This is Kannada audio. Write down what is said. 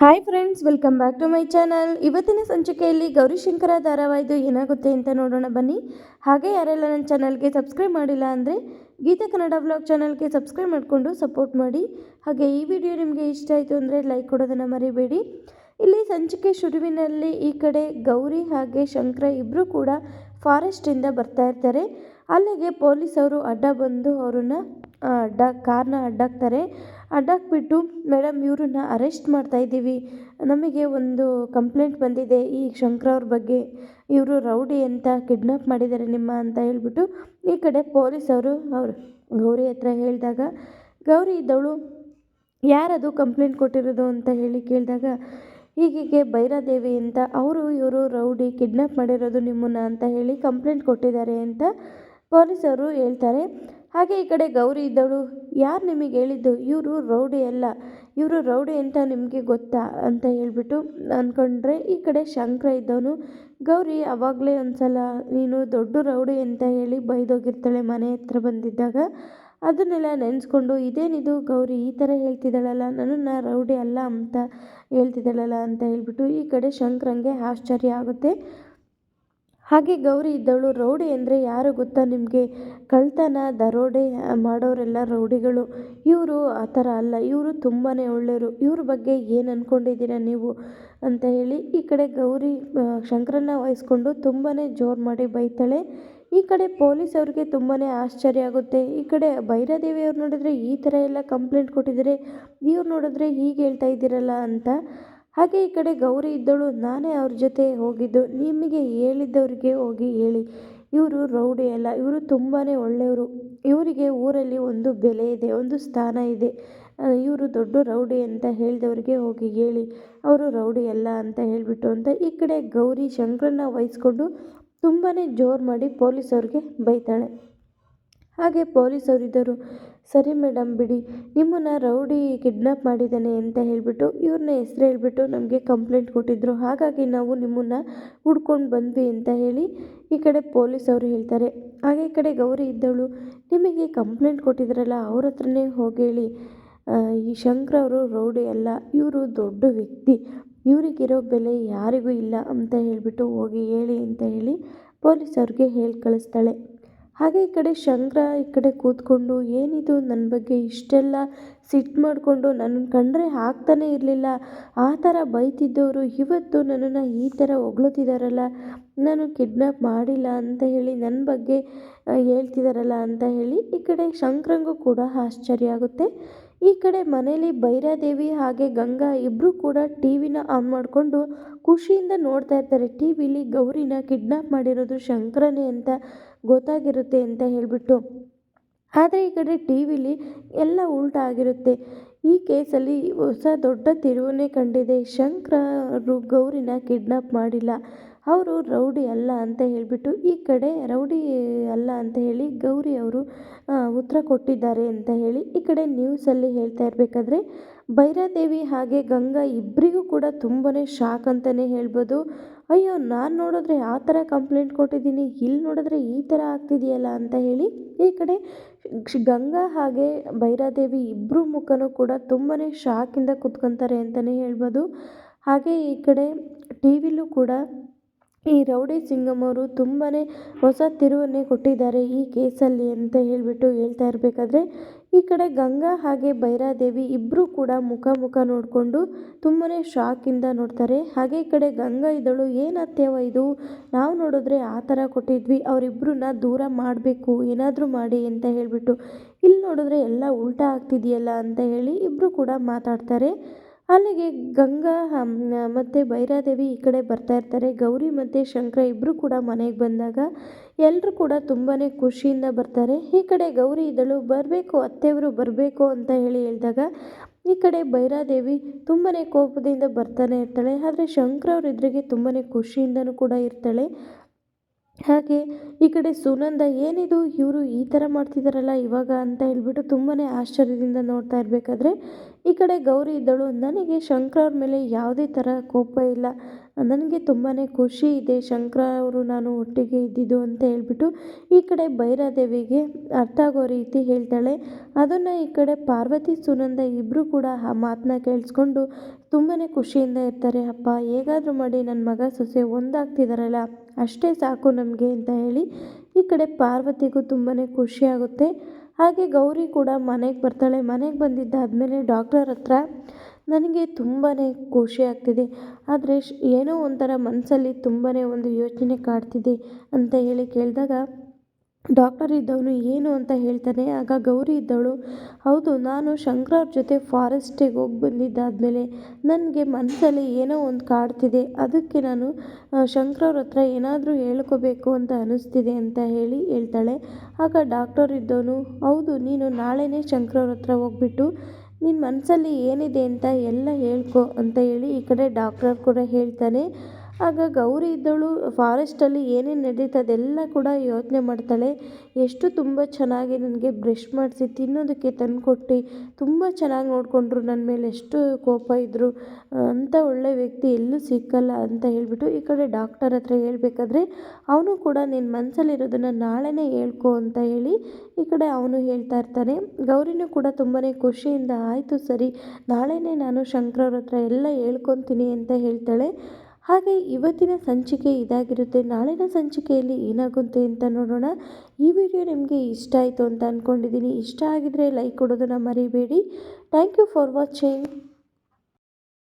Hi friends welcome back to my channel ಇವತ್ತಿನ ಸಂಚಿಕೆಯಲ್ಲಿ ಗೌರಿಶಂಕರ ಧಾರಾವಾಹಿದು ಏನಾಗುತ್ತೆ ಅಂತ ನೋಡೋಣ ಬನ್ನಿ. ಹಾಗೆ ಯಾರೆಲ್ಲ ನನ್ನ ಚಾನಲ್ಗೆ ಸಬ್ಸ್ಕ್ರೈಬ್ ಮಾಡಿಲ್ಲ ಅಂದರೆ ಗೀತಾ ಕನ್ನಡ ವ್ಲಾಗ್ ಚಾನಲ್ಗೆ ಸಬ್ಸ್ಕ್ರೈಬ್ ಮಾಡಿಕೊಂಡು ಸಪೋರ್ಟ್ ಮಾಡಿ. ಹಾಗೆ ಈ ವಿಡಿಯೋ ನಿಮಗೆ ಇಷ್ಟ ಆಯಿತು ಅಂದರೆ ಲೈಕ್ ಕೊಡೋದನ್ನು ಮರಿಬೇಡಿ. ಇಲ್ಲಿ ಸಂಚಿಕೆ ಶುರುವಿನಲ್ಲಿ ಈ ಕಡೆ ಗೌರಿ ಹಾಗೆ ಶಂಕರ ಇಬ್ಬರು ಕೂಡ ಫಾರೆಸ್ಟಿಂದ ಬರ್ತಾ ಇರ್ತಾರೆ. ಅಲ್ಲಿಗೆ ಪೊಲೀಸವರು ಅಡ್ಡ ಬಂದು ಅವ್ರನ್ನ ಅಡ್ಡ, ಕಾರ್ನ ಅಡ್ಡಾಕ್ತಾರೆ. ಅಡ್ಡಾಕ್ಬಿಟ್ಟು ಮೇಡಮ್, ಇವ್ರನ್ನ ಅರೆಸ್ಟ್ ಮಾಡ್ತಾ ಇದ್ದೀವಿ. ನಮಗೆ ಒಂದು ಕಂಪ್ಲೇಂಟ್ ಬಂದಿದೆ. ಈ ಶಂಕರ ಅವ್ರ ಬಗ್ಗೆ ಇವರು ರೌಡಿ ಅಂತ ಕಿಡ್ನಾಪ್ ಮಾಡಿದ್ದಾರೆ ನಿಮ್ಮ ಅಂತ ಹೇಳಿಬಿಟ್ಟು ಈ ಕಡೆ ಪೊಲೀಸವರು ಅವರು ಗೌರಿ ಹತ್ರ ಹೇಳಿದಾಗ, ಗೌರಿ ಇದ್ದವಳು ಯಾರದು ಕಂಪ್ಲೇಂಟ್ ಕೊಟ್ಟಿರೋದು ಅಂತ ಹೇಳಿ ಕೇಳಿದಾಗ ಹೀಗೀಗೆ ಭೈರಾದೇವಿ ಅಂತ ಅವರು ಇವರು ರೌಡಿ ಕಿಡ್ನಾಪ್ ಮಾಡಿರೋದು ನಿಮ್ಮನ್ನ ಅಂತ ಹೇಳಿ ಕಂಪ್ಲೇಂಟ್ ಕೊಟ್ಟಿದ್ದಾರೆ ಅಂತ ಪೊಲೀಸರು ಹೇಳ್ತಾರೆ. ಹಾಗೆ ಈ ಕಡೆ ಗೌರಿ ಇದ್ದವಳು ಯಾರು ನಿಮಗೆ ಹೇಳಿದ್ದು? ಇವರು ರೌಡಿ ಅಲ್ಲ. ಇವರು ರೌಡಿ ಅಂತ ನಿಮಗೆ ಗೊತ್ತಾ? ಅಂತ ಹೇಳಿಬಿಟ್ಟು ಅಂದ್ಕೊಂಡ್ರೆ ಈ ಕಡೆ ಶಂಕರ ಇದ್ದವನು, ಗೌರಿ ಅವಾಗಲೇ ಒಂದ್ಸಲ ನೀನು ದೊಡ್ಡ ರೌಡಿ ಅಂತ ಹೇಳಿ ಬೈದೋಗಿರ್ತಾಳೆ ಮನೆ ಹತ್ರ ಬಂದಿದ್ದಾಗ. ಅದನ್ನೆಲ್ಲ ನೆನೆಸ್ಕೊಂಡು, ಇದೇನಿದು ಗೌರಿ ಈ ಥರ ಹೇಳ್ತಿದ್ದಾಳಲ್ಲ, ನನ್ನನ್ನು ರೌಡಿ ಅಲ್ಲ ಅಂತ ಹೇಳ್ತಿದ್ದಾಳಲ್ಲ ಅಂತ ಹೇಳ್ಬಿಟ್ಟು ಈ ಕಡೆ ಶಂಕರಂಗೆ ಆಶ್ಚರ್ಯ ಆಗುತ್ತೆ. ಹಾಗೆ ಗೌರಿ ಇದ್ದವಳು ರೌಡಿ ಅಂದರೆ ಯಾರು ಗೊತ್ತಾ ನಿಮಗೆ? ಕಳ್ತನ, ದರೋಡೆ ಮಾಡೋರೆಲ್ಲ ರೌಡಿಗಳು. ಇವರು ಆ ಥರ ಅಲ್ಲ, ಇವರು ತುಂಬಾ ಒಳ್ಳೆಯವರು. ಇವ್ರ ಬಗ್ಗೆ ಏನು ಅಂದ್ಕೊಂಡಿದ್ದೀರಾ ನೀವು ಅಂತ ಹೇಳಿ ಈ ಕಡೆ ಗೌರಿ ಶಂಕರನ್ನ ವಹಿಸ್ಕೊಂಡು ತುಂಬಾ ಜೋರು ಮಾಡಿ ಬೈತಾಳೆ. ಈ ಕಡೆ ಪೊಲೀಸ್ ಅವ್ರಿಗೆ ತುಂಬಾ ಆಶ್ಚರ್ಯ ಆಗುತ್ತೆ. ಈ ಕಡೆ ಭೈರಾದೇವಿ ಅವ್ರು ನೋಡಿದ್ರೆ ಈ ಥರ ಎಲ್ಲ ಕಂಪ್ಲೇಂಟ್ ಕೊಟ್ಟಿದ್ದಾರೆ. ಇವ್ರು ನೋಡಿದ್ರೆ ಹೀಗೆ ಹೇಳ್ತಾ ಇದ್ದೀರಲ್ಲ ಅಂತ. ಹಾಗೆ ಈ ಕಡೆ ಗೌರಿ ಇದ್ದಳು, ನಾನೇ ಅವ್ರ ಜೊತೆ ಹೋಗಿದ್ದು, ನಿಮಗೆ ಹೇಳಿದ್ದವ್ರಿಗೆ ಹೋಗಿ ಹೇಳಿ. ಇವರು ರೌಡಿ ಅಲ್ಲ, ಇವರು ತುಂಬಾ ಒಳ್ಳೆಯವರು. ಇವರಿಗೆ ಊರಲ್ಲಿ ಒಂದು ಬೆಲೆ ಇದೆ, ಒಂದು ಸ್ಥಾನ ಇದೆ. ಇವರು ದೊಡ್ಡ ರೌಡಿ ಅಂತ ಹೇಳಿದವ್ರಿಗೆ ಹೋಗಿ ಹೇಳಿ. ಅವರು ರೌಡಿ ಅಲ್ಲ ಅಂತ ಹೇಳಿಬಿಟ್ಟು ಅಂತ ಈ ಕಡೆ ಗೌರಿ ಶಂಕರನ್ನ ವಹಿಸ್ಕೊಂಡು ತುಂಬಾ ಜೋರು ಮಾಡಿ ಪೊಲೀಸವ್ರಿಗೆ ಬೈತಾಳೆ. ಹಾಗೆ ಪೊಲೀಸವರಿದ್ದರು ಸರಿ ಮೇಡಮ್ ಬಿಡಿ. ನಿಮ್ಮನ್ನು ರೌಡಿ ಕಿಡ್ನಾಪ್ ಮಾಡಿದ್ದಾನೆ ಅಂತ ಹೇಳಿಬಿಟ್ಟು, ಇವ್ರನ್ನ ಹೆಸ್ರು ಹೇಳಿಬಿಟ್ಟು ನಮಗೆ ಕಂಪ್ಲೇಂಟ್ ಕೊಟ್ಟಿದ್ದರು ಹಾಗಾಗಿ ನಾವು ನಿಮ್ಮನ್ನು ಹುಡ್ಕೊಂಡು ಬಂದ್ವಿ ಅಂತ ಹೇಳಿ ಈ ಕಡೆ ಪೊಲೀಸವರು ಹೇಳ್ತಾರೆ. ಹಾಗೆ ಈ ಕಡೆ ಗೌರಿ ಇದ್ದವಳು ನಿಮಗೆ ಕಂಪ್ಲೇಂಟ್ ಕೊಟ್ಟಿದ್ರಲ್ಲ, ಅವ್ರ ಹತ್ರನೇ ಹೋಗೇಳಿ. ಈ ಶಂಕರ್ ಅವರು ರೌಡಿ ಅಲ್ಲ, ಇವರು ದೊಡ್ಡ ವ್ಯಕ್ತಿ. ಇವರಿಗಿರೋ ಬೆಲೆ ಯಾರಿಗೂ ಇಲ್ಲ ಅಂತ ಹೇಳಿಬಿಟ್ಟು ಹೋಗಿ ಹೇಳಿ ಅಂತ ಹೇಳಿ ಪೊಲೀಸವ್ರಿಗೆ ಹೇಳಿ ಕಳಿಸ್ತಾಳೆ. ಹಾಗೆ ಈ ಕಡೆ ಶಂಕರ ಈ ಕಡೆ ಕೂತ್ಕೊಂಡು, ಏನಿದು ನನ್ನ ಬಗ್ಗೆ ಇಷ್ಟೆಲ್ಲ ಸಿಟ್ಟು ಮಾಡಿಕೊಂಡು ನನ್ನ ಕಂಡ್ರೆ ಆಗ್ತಾನೆ ಇರಲಿಲ್ಲ. ಆ ಥರ ಬೈತಿದ್ದವರು ಇವತ್ತು ನನ್ನನ್ನು ಈ ಥರ ಹೊಗಳುತ್ತಿದ್ದಾರಲ್ಲ ನಾನು ಕಿಡ್ನಾಪ್ ಮಾಡಿಲ್ಲ ಅಂತ ಹೇಳಿ ನನ್ನ ಬಗ್ಗೆ ಹೇಳ್ತಿದ್ದಾರಲ್ಲ ಅಂತ ಹೇಳಿ ಈ ಕಡೆ ಶಂಕರಂಗೂ ಕೂಡ ಆಶ್ಚರ್ಯ ಆಗುತ್ತೆ. ಈ ಕಡೆ ಮನೇಲಿ ಭೈರಾದೇವಿ ಹಾಗೆ ಗಂಗಾ ಇಬ್ಬರೂ ಕೂಡ ಟಿ ವಿನ ಆನ್ ಮಾಡಿಕೊಂಡು ಖುಷಿಯಿಂದ ನೋಡ್ತಾ ಇರ್ತಾರೆ. ಟಿ ವಿಲಿ ಗೌರಿನ ಕಿಡ್ನಾಪ್ ಮಾಡಿರೋದು ಶಂಕರನೇ ಅಂತ ಗೊತ್ತಾಗಿರುತ್ತೆ ಅಂತ ಹೇಳಿಬಿಟ್ಟು. ಆದರೆ ಈ ಕಡೆ ಟಿ ವಿಲಿ ಎಲ್ಲ ಉಲ್ಟ ಆಗಿರುತ್ತೆ. ಈ ಕೇಸಲ್ಲಿ ಹೊಸ ದೊಡ್ಡ ತಿರುವನ್ನೇ ಕಂಡಿದೆ. ಶಂಕರರು ಗೌರಿನ ಕಿಡ್ನಾಪ್ ಮಾಡಿಲ್ಲ. ಅವರು ರೌಡಿ ಅಲ್ಲ ಅಂತ ಹೇಳಿಬಿಟ್ಟು, ಈ ಕಡೆ ರೌಡಿ ಅಲ್ಲ ಅಂತ ಹೇಳಿ ಗೌರಿ ಅವರು ಉತ್ತರ ಕೊಟ್ಟಿದ್ದಾರೆ ಅಂತ ಹೇಳಿ ಈ ಕಡೆ ನ್ಯೂಸಲ್ಲಿ ಹೇಳ್ತಾ ಇರಬೇಕಾದ್ರೆ, ಭೈರಾದೇವಿ ಹಾಗೆ ಗಂಗಾ ಇಬ್ಬರಿಗೂ ಕೂಡ ತುಂಬಾ ಶಾಕ್ ಅಂತಲೇ ಹೇಳ್ಬೋದು. ಅಯ್ಯೋ, ನಾನು ನೋಡಿದ್ರೆ ಆ ಥರ ಕಂಪ್ಲೇಂಟ್ ಕೊಟ್ಟಿದ್ದೀನಿ ಇಲ್ಲಿ ನೋಡಿದ್ರೆ ಈ ಥರ ಆಗ್ತಿದೆಯಲ್ಲ ಅಂತ ಹೇಳಿ ಈ ಕಡೆ ಗಂಗಾ ಹಾಗೆ ಭೈರಾದೇವಿ ಇಬ್ಬರು ಮುಖನೂ ಕೂಡ ತುಂಬಾ ಶಾಕಿಂದ ಕುತ್ಕೊತಾರೆ ಅಂತಲೇ ಹೇಳ್ಬೋದು. ಹಾಗೆ ಈ ಕಡೆ ಟಿ ವಿಲೂ ಕೂಡ ಈ ರೌಡಿ ಸಿಂಗಮ್ ಅವರು ತುಂಬಾ ಹೊಸ ತಿರುವನ್ನೇ ಕೊಟ್ಟಿದ್ದಾರೆ ಈ ಕೇಸಲ್ಲಿ ಅಂತ ಹೇಳಿಬಿಟ್ಟು ಹೇಳ್ತಾ ಇರಬೇಕಾದ್ರೆ, ಈ ಕಡೆ ಗಂಗಾ ಹಾಗೆ ಭೈರಾದೇವಿ ಇಬ್ಬರು ಕೂಡ ಮುಖ ಮುಖ ನೋಡಿಕೊಂಡು ತುಂಬಾ ಶಾಕಿಂದ ನೋಡ್ತಾರೆ. ಹಾಗೆ ಈ ಕಡೆ ಗಂಗಾ ಇದ್ದಳು ಏನತ್ಯವ ಇದು? ನಾವು ನೋಡಿದ್ರೆ ಆ ಥರ ಕೊಟ್ಟಿದ್ವಿ ಅವರಿಬ್ಬರನ್ನ ದೂರ ಮಾಡಬೇಕು, ಏನಾದರೂ ಮಾಡಿ ಅಂತ ಹೇಳಿಬಿಟ್ಟು, ಇಲ್ಲಿ ನೋಡಿದ್ರೆ ಎಲ್ಲ ಉಲ್ಟಾ ಆಗ್ತಿದೆಯಲ್ಲ ಅಂತ ಹೇಳಿ ಇಬ್ಬರು ಕೂಡ ಮಾತಾಡ್ತಾರೆ. ಅಲ್ಲಿಗೆ ಗಂಗಾ ಮತ್ತು ಭೈರಾದೇವಿ ಈ ಕಡೆ ಬರ್ತಾ ಇರ್ತಾರೆ. ಗೌರಿ ಮತ್ತು ಶಂಕರ ಇಬ್ಬರು ಕೂಡ ಮನೆಗೆ ಬಂದಾಗ ಎಲ್ಲರೂ ಕೂಡ ತುಂಬಾ ಖುಷಿಯಿಂದ ಬರ್ತಾರೆ. ಈ ಕಡೆ ಗೌರಿ ಇದ್ದಳು ಬರಬೇಕು, ಅತ್ತೆಯವರು ಬರಬೇಕು ಅಂತ ಹೇಳಿ ಹೇಳಿದಾಗ ಈ ಕಡೆ ಭೈರಾದೇವಿ ತುಂಬಾ ಕೋಪದಿಂದ ಬರ್ತಾನೆ ಇರ್ತಾಳೆ. ಆದರೆ ಶಂಕರ ಅವರು ಎದುರಿಗೆ ತುಂಬಾ ಖುಷಿಯಿಂದನೂ ಕೂಡ ಇರ್ತಾಳೆ. ಹಾಗೆ ಈ ಕಡೆ ಸುನಂದ, ಏನಿದು ಇವರು ಈ ಥರ ಮಾಡ್ತಿದ್ದಾರಲ್ಲ ಇವಾಗ ಅಂತ ಹೇಳ್ಬಿಟ್ಟು ತುಂಬಾ ಆಶ್ಚರ್ಯದಿಂದ ನೋಡ್ತಾ ಇರಬೇಕಾದ್ರೆ ಈ ಕಡೆ ಗೌರಿ ಇದ್ದಳು. ನನಗೆ ಶಂಕರ ಅವ್ರ ಮೇಲೆ ಯಾವುದೇ ಥರ ಕೋಪ ಇಲ್ಲ. ನನಗೆ ತುಂಬಾ ಖುಷಿ ಇದೆ ಶಂಕರ ಅವರು ನಾನು ಒಟ್ಟಿಗೆ ಇದ್ದಿದ್ದು ಅಂತ ಹೇಳಿಬಿಟ್ಟು ಈ ಕಡೆ ಭೈರಾದೇವಿಗೆ ಅರ್ಥ ಆಗೋ ರೀತಿ ಹೇಳ್ತಾಳೆ. ಅದನ್ನು ಈ ಕಡೆ ಪಾರ್ವತಿ, ಸುನಂದ ಇಬ್ಬರು ಕೂಡ ಆ ಮಾತನ್ನ ಕೇಳಿಸ್ಕೊಂಡು ತುಂಬಾ ಖುಷಿಯಿಂದ ಇರ್ತಾರೆ. ಅಪ್ಪ, ಹೇಗಾದರೂ ಮಾಡಿ ನನ್ನ ಮಗ ಸೊಸೆ ಒಂದಾಗ್ತಿದಾರಲ್ಲ, ಅಷ್ಟೇ ಸಾಕು ನಮಗೆ ಅಂತ ಹೇಳಿ ಈ ಕಡೆ ಪಾರ್ವತಿಗೂ ತುಂಬಾ ಖುಷಿಯಾಗುತ್ತೆ ಹಾಗೆ ಗೌರಿ ಕೂಡ ಮನೆಗೆ ಬರ್ತಾಳೆ. ಮನೆಗೆ ಬಂದಿದ್ದಾದಮೇಲೆ ಡಾಕ್ಟರ್ ಹತ್ರ ನನಗೆ ತುಂಬಾ ಖುಷಿ ಆಗ್ತಿದೆ. ಆದರೆ ಏನೋ ಒಂಥರ ಮನಸ್ಸಲ್ಲಿ ತುಂಬಾ ಒಂದು ಯೋಚನೆ ಕಾಡ್ತಿದೆ ಅಂತ ಹೇಳಿ ಕೇಳಿದಾಗ ಡಾಕ್ಟರ್ ಇದ್ದವನು ಏನು ಅಂತ ಹೇಳ್ತಾನೆ, ಆಗ ಗೌರಿ ಇದ್ದವಳು, ಹೌದು, ನಾನು ಶಂಕರ ಅವ್ರ ಜೊತೆ ಫಾರೆಸ್ಟಿಗೆ ಹೋಗಿ ಬಂದಿದ್ದಾದಮೇಲೆ ನನಗೆ ಮನಸ್ಸಲ್ಲಿ ಏನೋ ಒಂದು ಕಾಡ್ತಿದೆ, ಅದಕ್ಕೆ ನಾನು ಶಂಕರ ಅವ್ರ ಹತ್ರ ಏನಾದರೂ ಹೇಳ್ಕೋಬೇಕು ಅಂತ ಅನಿಸ್ತಿದೆ ಅಂತ ಹೇಳಿ ಹೇಳ್ತಾಳೆ. ಆಗ ಡಾಕ್ಟರ್ ಇದ್ದವನು, ಹೌದು, ನೀನು ನಾಳೆನೇ ಹತ್ರ ಹೋಗ್ಬಿಟ್ಟು ನಿನ್ನ ಮನಸ್ಸಲ್ಲಿ ಏನಿದೆ ಅಂತ ಎಲ್ಲ ಹೇಳ್ಕೊ ಅಂತ ಹೇಳಿ ಈ ಕಡೆ ಡಾಕ್ಟರ್ ಕೂಡ ಹೇಳ್ತಾನೆ. ಆಗ ಗೌರಿ ಇದ್ದಳು. ಫಾರೆಸ್ಟಲ್ಲಿ ಏನೇನು ನಡೀತದೆ ಅದೆಲ್ಲ ಕೂಡ ಯೋಚನೆ ಮಾಡ್ತಾಳೆ. ಎಷ್ಟು ತುಂಬ ಚೆನ್ನಾಗಿ ನನಗೆ ಬ್ರಷ್ ಮಾಡಿಸಿ ತಿನ್ನೋದಕ್ಕೆ ತಂದುಕೊಟ್ಟು, ತುಂಬ ಚೆನ್ನಾಗಿ ನೋಡಿಕೊಂಡ್ರು ನನ್ನ ಮೇಲೆ ಎಷ್ಟು ಕೋಪ ಇದ್ದರು ಅಂಥ ಒಳ್ಳೆಯ ವ್ಯಕ್ತಿ ಎಲ್ಲೂ ಸಿಕ್ಕಲ್ಲ ಅಂತ ಹೇಳಿಬಿಟ್ಟು ಈ ಕಡೆ ಡಾಕ್ಟರ್ ಹತ್ರ ಹೇಳ್ಬೇಕಾದ್ರೆ ಅವನು ಕೂಡ ನಿನ್ನ ಮನಸ್ಸಲ್ಲಿರೋದನ್ನು ನಾಳೆನೇ ಹೇಳ್ಕೊ ಅಂತ ಹೇಳಿ ಈ ಕಡೆ ಅವನು ಹೇಳ್ತಾ ಇರ್ತಾನೆ. ಗೌರಿನೂ ಕೂಡ ತುಂಬಾ ಖುಷಿಯಿಂದ, ಆಯಿತು ಸರಿ, ನಾಳೆನೇ ನಾನು ಶಂಕರವ್ರ ಹತ್ರ ಎಲ್ಲ ಹೇಳ್ಕೊತೀನಿ ಅಂತ ಹೇಳ್ತಾಳೆ. ಹಾಗೆ ಇವತ್ತಿನ ಸಂಚಿಕೆ ಇದಾಗಿರುತ್ತೆ. ನಾಳಿನ ಸಂಚಿಕೆಯಲ್ಲಿ ಏನಾಗುತ್ತೆ ಅಂತ ನೋಡೋಣ. ಈ ವಿಡಿಯೋ ನಿಮಗೆ ಇಷ್ಟ ಆಯಿತು ಅಂತ ಅಂದ್ಕೊಂಡಿದ್ದೀನಿ ಇಷ್ಟ ಆಗಿದ್ರೆ ಲೈಕ್ ಕೊಡೋದನ್ನು ಮರಿಬೇಡಿ. Thank you for watching